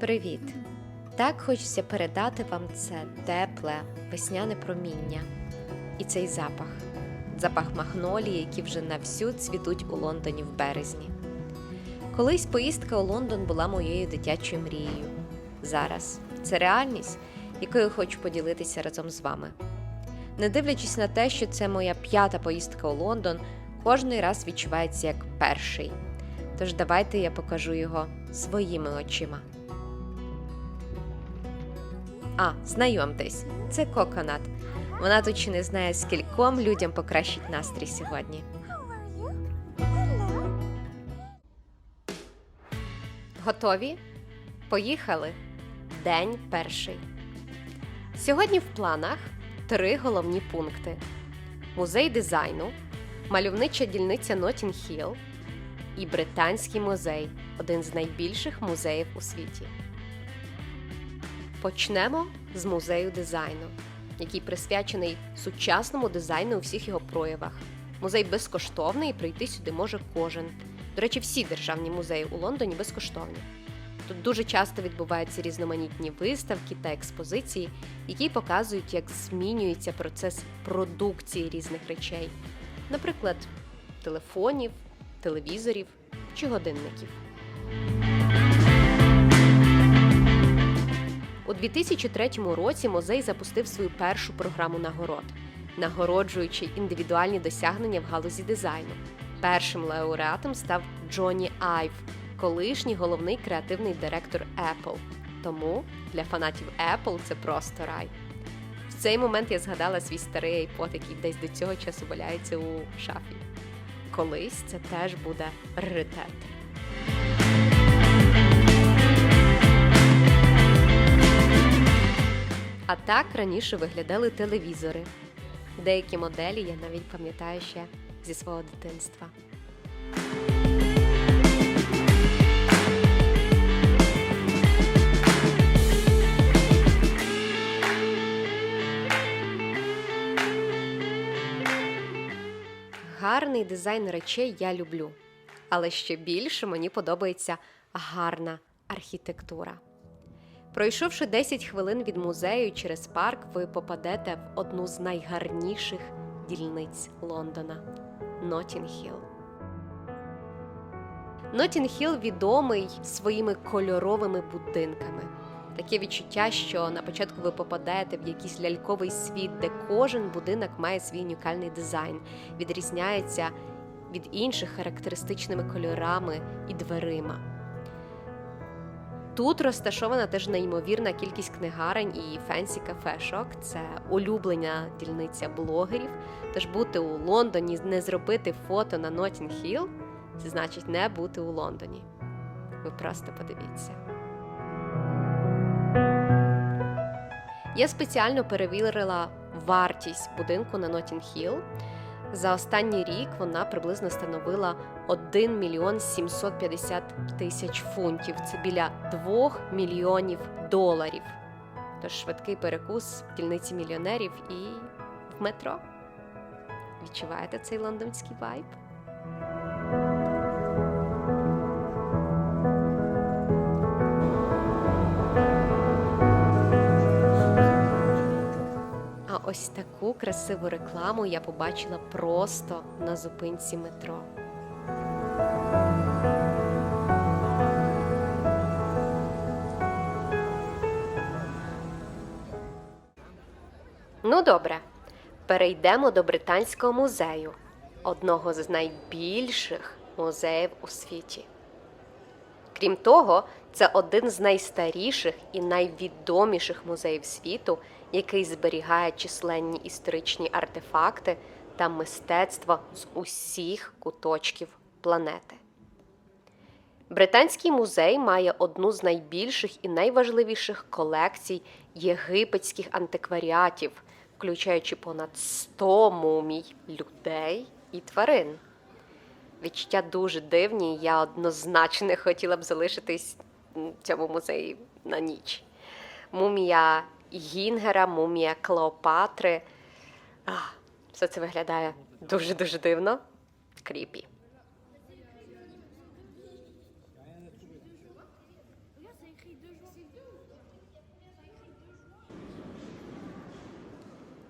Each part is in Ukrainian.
Привіт! Так хочеться передати вам це тепле весняне проміння і цей запах. Запах магнолії, які вже на всю цвітуть у Лондоні в березні. Колись поїздка у Лондон була моєю дитячою мрією. Зараз це реальність, якою хочу поділитися разом з вами. Не дивлячись на те, що це моя п'ята поїздка у Лондон, кожний раз відчувається як перший. Тож давайте я покажу його своїми очима. А, знайомтесь, це Коконат. Вона тут чи не знає, скільком людям покращить настрій сьогодні. Готові? Поїхали! День перший. Сьогодні в планах три головні пункти: музей дизайну, мальовнича дільниця Нотінг Хілл і Британський музей один з найбільших музеїв у світі. Почнемо з музею дизайну, який присвячений сучасному дизайну у всіх його проявах. Музей безкоштовний і прийти сюди може кожен. До речі, всі державні музеї у Лондоні безкоштовні. Тут дуже часто відбуваються різноманітні виставки та експозиції, які показують, як змінюється процес продукції різних речей, наприклад, телефонів, телевізорів чи годинників. У 2003 році музей запустив свою першу програму нагород, нагороджуючи індивідуальні досягнення в галузі дизайну. Першим лауреатом став Джонні Айв, колишній головний креативний директор Apple. Тому для фанатів Apple це просто рай. В цей момент я згадала свій старий iPod, який десь до цього часу валяється у шафі. Колись це теж буде раритет. А так раніше виглядали телевізори. Деякі моделі я навіть пам'ятаю ще зі свого дитинства. Гарний дизайн речей я люблю, але ще більше мені подобається гарна архітектура. Пройшовши 10 хвилин від музею через парк, ви попадете в одну з найгарніших дільниць Лондона Нотінг-Хілл. Нотінг-Хілл відомий своїми кольоровими будинками. Таке відчуття, що на початку ви попадаєте в якийсь ляльковий світ, де кожен будинок має свій унікальний дизайн, відрізняється від інших характеристичними кольорами і дверима. Тут розташована теж неймовірна кількість книгарень і фенсі кафешок. Це улюблена дільниця блогерів. Тож бути у Лондоні, не зробити фото на Нотінг Хілл – це значить не бути у Лондоні. Ви просто подивіться. Я спеціально перевірила вартість будинку на Нотінг Хілл. За останній рік вона приблизно становила 1 мільйон 750 тисяч фунтів. Це біля 2 мільйонів доларів. Тож швидкий перекус в дільниці мільйонерів і в метро. Відчуваєте цей лондонський вайб? Ось таку красиву рекламу я побачила просто на зупинці метро. Ну добре, перейдемо до Британського музею, одного з найбільших музеїв у світі. Крім того, це один з найстаріших і найвідоміших музеїв світу, який зберігає численні історичні артефакти та мистецтво з усіх куточків планети. Британський музей має одну з найбільших і найважливіших колекцій єгипетських антикваріатів, включаючи понад 100 мумій людей і тварин. Відчуття дуже дивні, я однозначно хотіла б залишитись в цьому музеї на ніч. Мумія Гінгера, мумія Клеопатри. Ах, все це виглядає дуже-дуже дивно. Кріпі.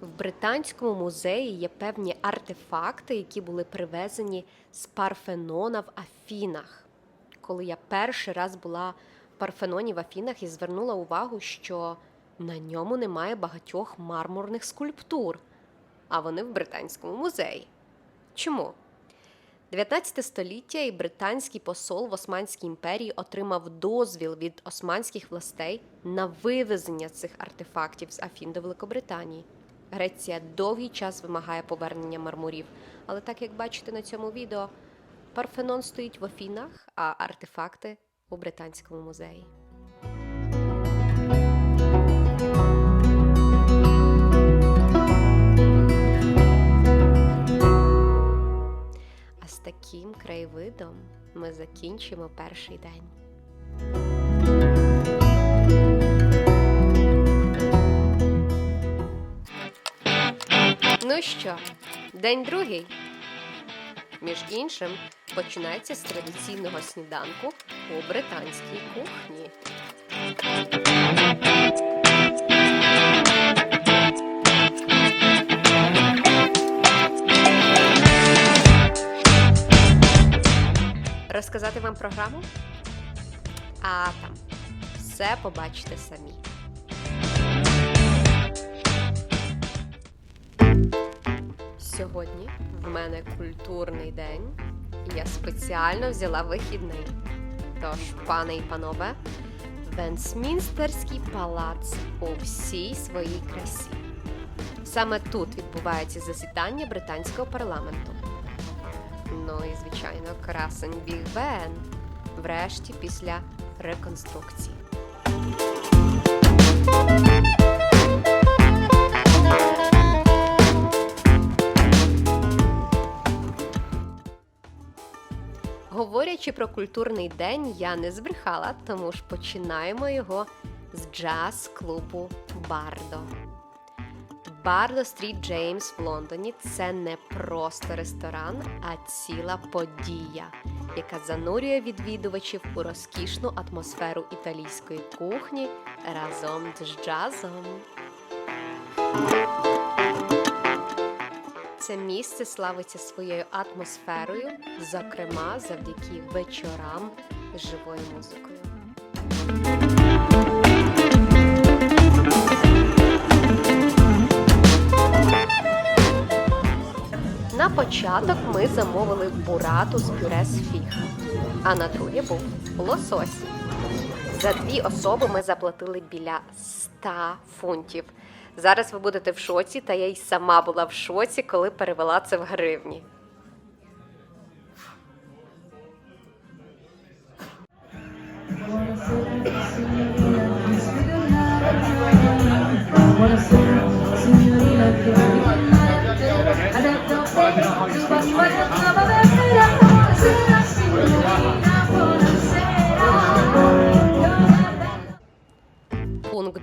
В Британському музеї є певні артефакти, які були привезені з Парфенона в Афінах. Коли я перший раз була в Парфеноні в Афінах і звернула увагу, що на ньому немає багатьох мармурних скульптур, а вони в Британському музеї. Чому? 19 століття і британський посол в Османській імперії отримав дозвіл від османських властей на вивезення цих артефактів з Афін до Великобританії. Греція довгий час вимагає повернення мармурів, але так як бачите на цьому відео, Парфенон стоїть в Афінах, а артефакти у Британському музеї. А з таким краєвидом ми закінчимо перший день. Що, день другий. Між іншим, починається з традиційного сніданку у британській кухні. Розказати вам програму? А там все побачите самі. Сьогодні в мене культурний день, і я спеціально взяла вихідний. Тож, пане і панове, Венсмінстерський палац у всій своїй красі. Саме тут відбувається засідання британського парламенту. Ну і, звичайно, красень Біг Бен. Врешті після реконструкції. Говорячи про культурний день, я не збрехала, тому ж починаємо його з джаз-клубу Бардо. Бардо Стріт Джеймс в Лондоні це не просто ресторан, а ціла подія, яка занурює відвідувачів у розкішну атмосферу італійської кухні разом з джазом. Це місце славиться своєю атмосферою, зокрема завдяки вечорам з живою музикою. На початок ми замовили бурату з пюре з фіг, а на друге був лосось. За дві особи ми заплатили біля 100 фунтів. Зараз ви будете в шоці, та я й сама була в шоці, коли перевела це в гривні.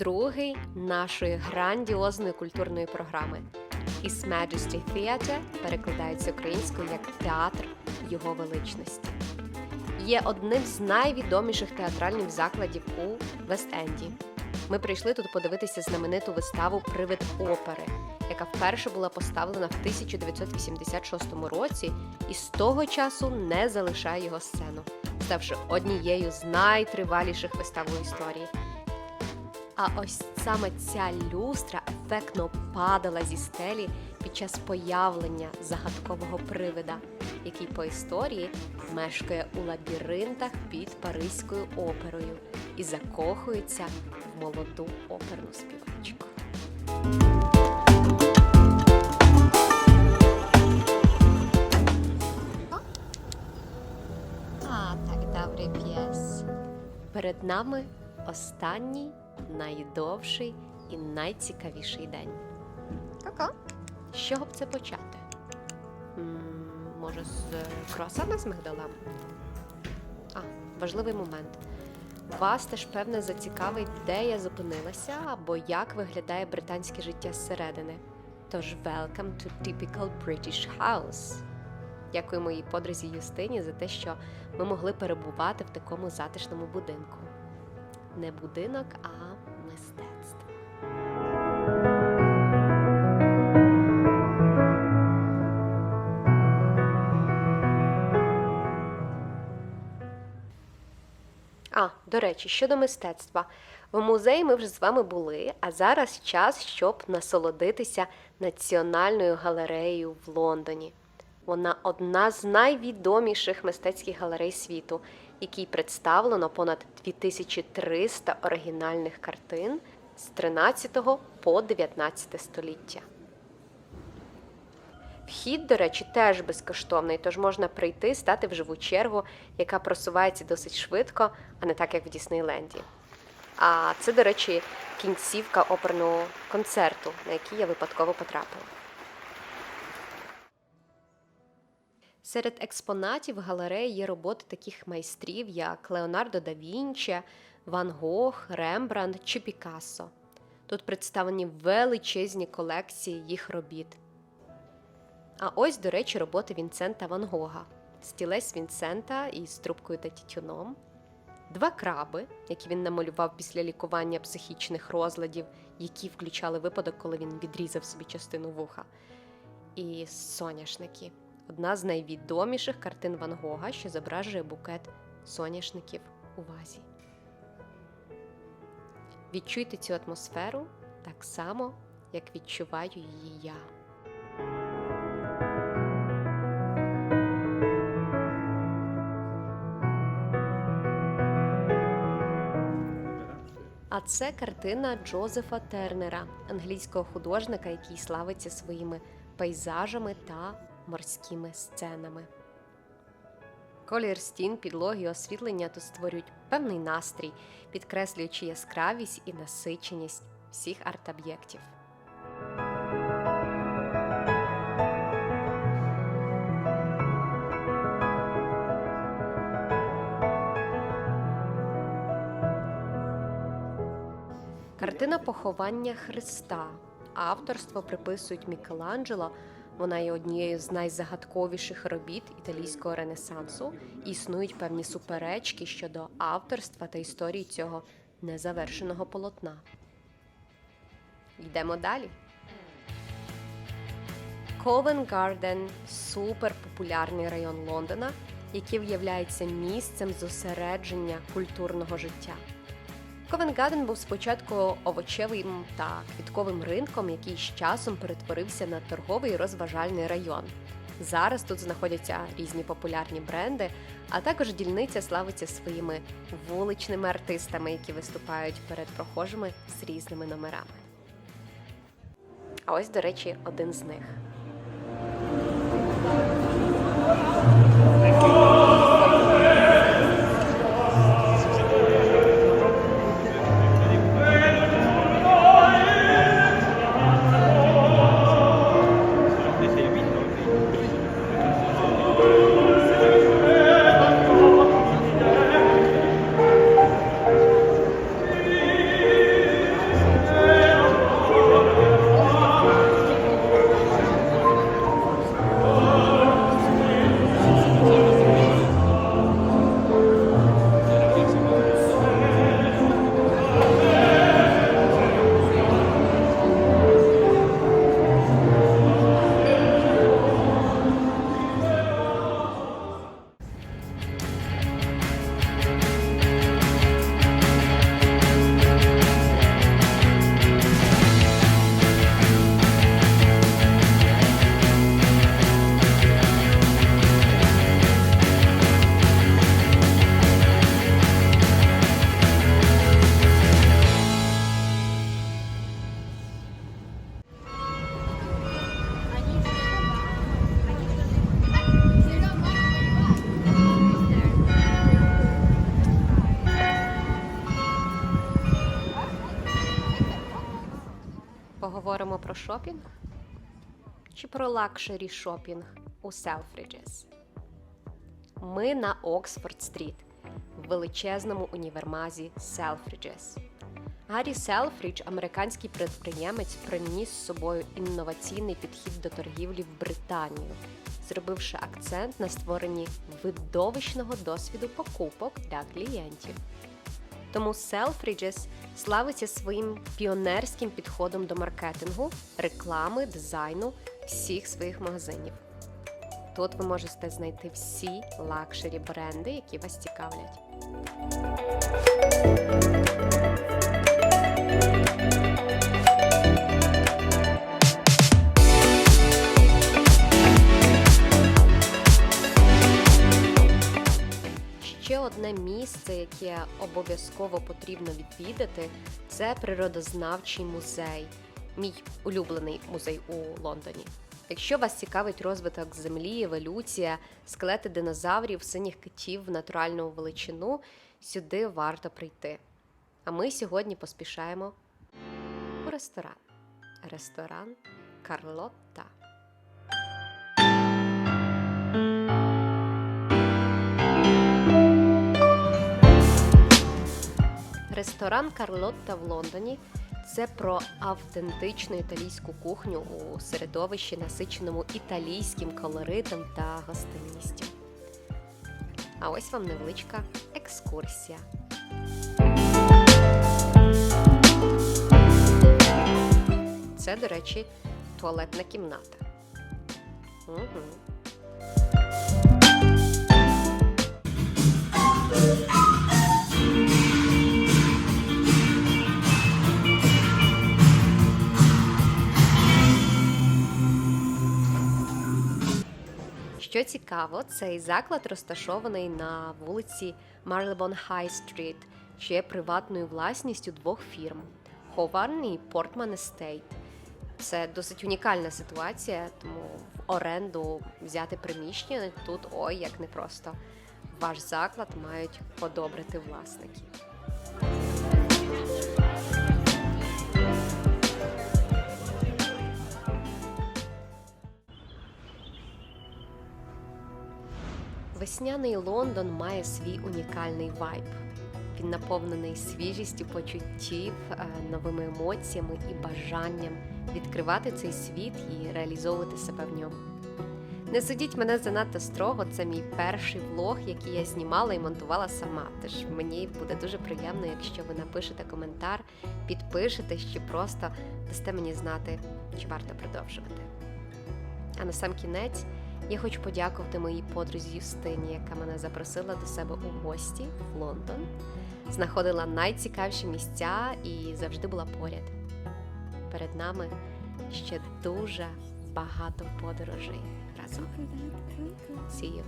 Другий нашої грандіозної культурної програми. His Majesty Theatre перекладається українською як театр Його величності. Є одним з найвідоміших театральних закладів у Вест-Енді. Ми прийшли тут подивитися знамениту виставу Привид опери, яка вперше була поставлена в 1986 році і з того часу не залишає його сцену, ставши однією з найтриваліших вистав у історії. А ось саме ця люстра ефектно падала зі стелі під час появлення загадкового привида, який по історії мешкає у лабіринтах під Паризькою оперою і закохується в молоду оперну співачку. А, так добре п'єс. Перед нами останній, найдовший і найцікавіший день. Ка-ка. З чого б це почати? Може, з круасана з мигдалем? А, важливий момент. Вас теж певне зацікавить, де я зупинилася або як виглядає британське життя зсередини. Тож welcome to typical British house. Дякую моїй подрузі Юстині за те, що ми могли перебувати в такому затишному будинку. Не будинок, а мистецтва. А, до речі, щодо мистецтва. В музеї ми вже з вами були, а зараз час, щоб насолодитися Національною галереєю в Лондоні. Вона одна з найвідоміших мистецьких галерей світу якій представлено понад 2300 оригінальних картин з 13 по 19 століття. Вхід, до речі, теж безкоштовний, тож можна прийти, стати в живу чергу, яка просувається досить швидко, а не так, як в Діснейленді. А це, до речі, кінцівка оперного концерту, на який я випадково потрапила. Серед експонатів галереї є роботи таких майстрів, як Леонардо да Вінчі, Ван Гог, Рембрандт чи Пікассо. Тут представлені величезні колекції їх робіт. А ось, до речі, роботи Вінсента Ван Гога. Стілець Вінсента із трубкою та тютюном, два краби, які він намалював після лікування психічних розладів, які включали випадок, коли він відрізав собі частину вуха, і соняшники одна з найвідоміших картин Ван Гога, що зображує букет соняшників у вазі. Відчуйте цю атмосферу так само, як відчуваю її я. А це картина Джозефа Тернера, англійського художника, який славиться своїми пейзажами та морськими сценами. Колір стін, підлоги і освітлення тут створюють певний настрій, підкреслюючи яскравість і насиченість всіх арт-об'єктів. Картина Поховання Христа. Авторство приписують Мікеланджело. Вона є однією з найзагадковіших робіт італійського ренесансу. Існують певні суперечки щодо авторства та історії цього незавершеного полотна. Йдемо далі. Covent Garden – суперпопулярний район Лондона, який виявляється місцем зосередження культурного життя. Ковенгаден був спочатку овочевим та квітковим ринком, який з часом перетворився на торговий розважальний район. Зараз тут знаходяться різні популярні бренди, а також дільниця славиться своїми вуличними артистами, які виступають перед прохожими з різними номерами. А ось, до речі, один з них. Про шопінг чи про лакшері шопінг у Selfridges? Ми на Оксфорд-стріт в величезному універмазі Selfridges. Гаррі Селфрідж, американський підприємець, приніс з собою інноваційний підхід до торгівлі в Британію, зробивши акцент на створенні видовищного досвіду покупок для клієнтів. Тому Selfridges славиться своїм піонерським підходом до маркетингу, реклами, дизайну всіх своїх магазинів. Тут ви можете знайти всі лакшері бренди, які вас цікавлять. Одне місце, яке обов'язково потрібно відвідати, це природознавчий музей, мій улюблений музей у Лондоні. Якщо вас цікавить розвиток землі, еволюція, скелети динозаврів, синіх китів в натуральну величину, сюди варто прийти. А ми сьогодні поспішаємо у ресторан. Ресторан Карлотта. Ресторан Карлотта в Лондоні це про автентичну італійську кухню у середовищі, насиченому італійським колоритом та гостинністю. А ось вам невеличка екскурсія. Це, до речі, туалетна кімната. Угу. Що цікаво, цей заклад розташований на вулиці Marylebone High Street, що є приватною власністю двох фірм Ховарн і Портман Estate. Це досить унікальна ситуація, тому в оренду взяти приміщення тут ой як непросто. Ваш заклад мають подобрити власники. Весняний Лондон має свій унікальний вайб. Він наповнений свіжістю почуттів, е, новими емоціями і бажанням відкривати цей світ і реалізовувати себе в ньому. Не судіть мене занадто строго, це мій перший влог, який я знімала і монтувала сама. Тож мені буде дуже приємно, якщо ви напишете коментар, підпишетесь чи просто дасте мені знати, чи варто продовжувати. А на сам кінець я хочу подякувати моїй подрузі Юстині, яка мене запросила до себе у гості в Лондон, знаходила найцікавіші місця і завжди була поряд. Перед нами ще дуже багато подорожей разом. See you!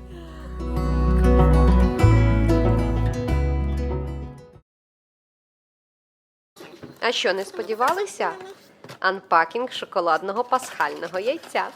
А що, не сподівалися? Анпакінг шоколадного пасхального яйця.